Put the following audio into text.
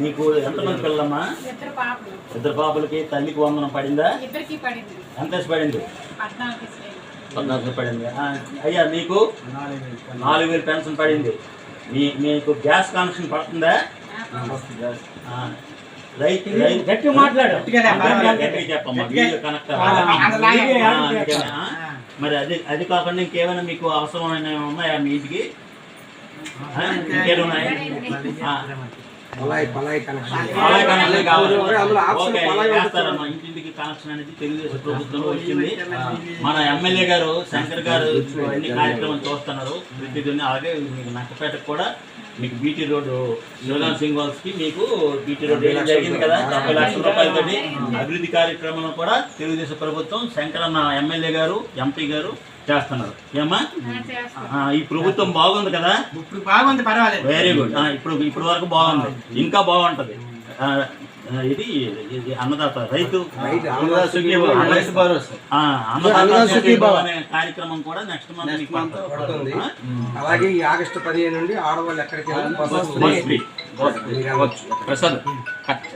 మీకు ఎంతమంది పిల్లలమ్మా? ఇద్దరు పాపలు. ఇద్దరు పాపలకి తల్లికి వందనం పడిందా? ఎంత పడింది. పద్నాలుగు పడింది. ఆ, అయ్యా మీకు నాలుగు వేలు పెన్షన్ పడింది. మీ మీకు గ్యాస్ కనెక్షన్ పడుతుందా? గట్టి మాట్లాడు? మరి అది అది కాకుండా ఇంకేమైనా మీకు అవసరమైన ఉన్నాయా మీ ఇంటికి? ఆ, ఇంకేమైనా పలాయి పలాయి. ఇంటింటికి కనెక్షన్ అనేది తెలుగుదేశం ప్రభుత్వంలో వచ్చింది. మన ఎమ్మెల్యే గారు శంకర్ గారు అన్ని కార్యక్రమాలు చూస్తున్నారు. ప్రతిదిన అలాగే మీకు నక్కపేటకు కూడా మీకు బీటీ రోడ్డు శివరాం సింగ్ వాల్స్కి మీకు బీటీ రోడ్డు జరిగింది కదా? డెబ్బై లక్షల రూపాయలతోటి అభివృద్ధి కార్యక్రమంలో కూడా తెలుగుదేశం ప్రభుత్వం శంకర్ అన్న ఎమ్మెల్యే గారు ఎంపీ గారు చేస్తున్నారు. ఏమ్మా? ఈ ప్రభుత్వం బాగుంది కదా? ఇప్పుడు బాగుంది పర్వాలేదు. వెరీ గుడ్ ఇప్పుడు ఇప్పుడు వరకు బాగుంది. ఇంకా బాగుంటది. ఇది అన్నదాత రైతు. అనే కార్యక్రమం కూడా నెక్స్ట్ మంత్ పడుతుంది. అలాగే ఈ ఆగస్టు పదిహేను నుండి ఆడవాళ్ళు ఎక్కడికి. ప్రసాద్ కట్.